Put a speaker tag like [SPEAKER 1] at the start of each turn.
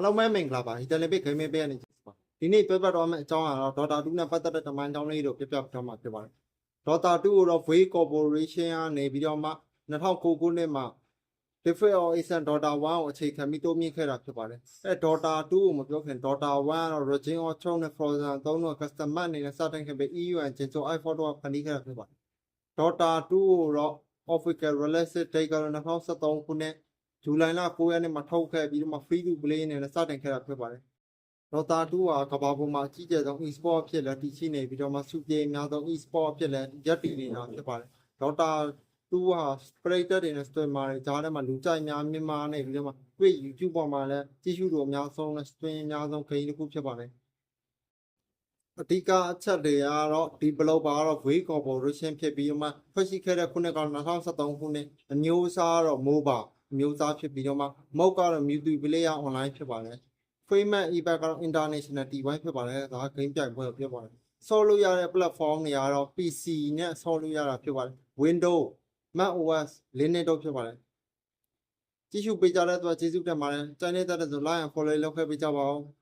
[SPEAKER 1] အားလုံးပဲမင်္ဂလာပါဒီတယ်လီပစ်ဂိမ်းမင်းပေးရနေကြပါဒီနေ့ပြပတ်တော့မယ့်အကြောင်းကတော့ Dota 2နဲ့ပတ်သက်တဲ့တမန်ကြောင်းလေးတို့ပြပြပြမှာဖြစ်ပါတယ် Dota 2ကိုတော့ Way Corporation ကနေပြီးတော့မှ2009ခုနှစ်မှာ Different or Asian Dota 1ကိုအခြေခံပြီးတိုးမြင့်ခဲ့တာဖြစ်ပါတယ်အဲ Dota 2ကိုမပြောခင် Dota 1ကတော့ Regin of Throne နဲ့ Frozen 3တို့ Custom Map အနေနဲ့စတင်ခဲ့ပြီး EU and Jinso i4 တို့ကဖန်တီးခဲ့တာဖြစ်ပါတယ် Dota 2ကိုတော့ Official Release Date ကတော့2013ခုနှစ် ဇူလိုင်လ9ရက်နေ့မှာထုတ်ခဲ့ပြီးတော့မှ free to play နဲ့လည်းစတင်ခဲ့တာဖြစ်ပါတယ်။ Dota 2ဟာကမ္ဘာပေါ်မှာအကြီးကျယ်ဆုံး e-sport အဖြစ်လည်းတည်ရှိနေပြီးတော့မှစုပြေအများဆုံး e-sport အဖြစ်လည်းရပ်တည်နေတာဖြစ်ပါတယ်။ Dota 2ဟာ creator တွေနဲ့ streamer တွေကြားထဲမှာလူကြိုက်များမြင့်မားနေပြီးတော့မှတွေ့ YouTube ပေါ်မှာလည်းကြည့်ရှုသူအများဆုံးနဲ့ stream အများဆုံး game တစ်ခုဖြစ်ပါတယ်။အဓိကအချက်တွေကတော့ဒီ developer ကတော့ Way Corporation ဖြစ်ပြီးတော့မှဖွဲ့စည်းခဲ့တဲ့ခုနှစ်က2013ခုနှစ်အမျိုးအစားကတော့ MOBA အမျိုးအစားဖြစ်ပြီးတော့မှ mock ကတော့ multiplayer online ဖြစ်ပါတယ်။ framework event ကတော့ international T1 ဖြစ်ပါတယ်ဒါက game ပြိုင်ပွဲဖြစ်ပါတယ်။ဆော့လို့ရတဲ့ platform တွေကတော့ PC နဲ့ဆော့လို့ရတာဖြစ်ပါတယ်။ Windows macOS Linux တို့ဖြစ်ပါတယ်။ကြည့်ရှုပေးကြတဲ့အတွက်ကျေးဇူးတင်ပါတယ်။ကျန်နေတဲ့တဲ့ဆို like and follow လုပ်ခဲ့ပေးကြပါဦး။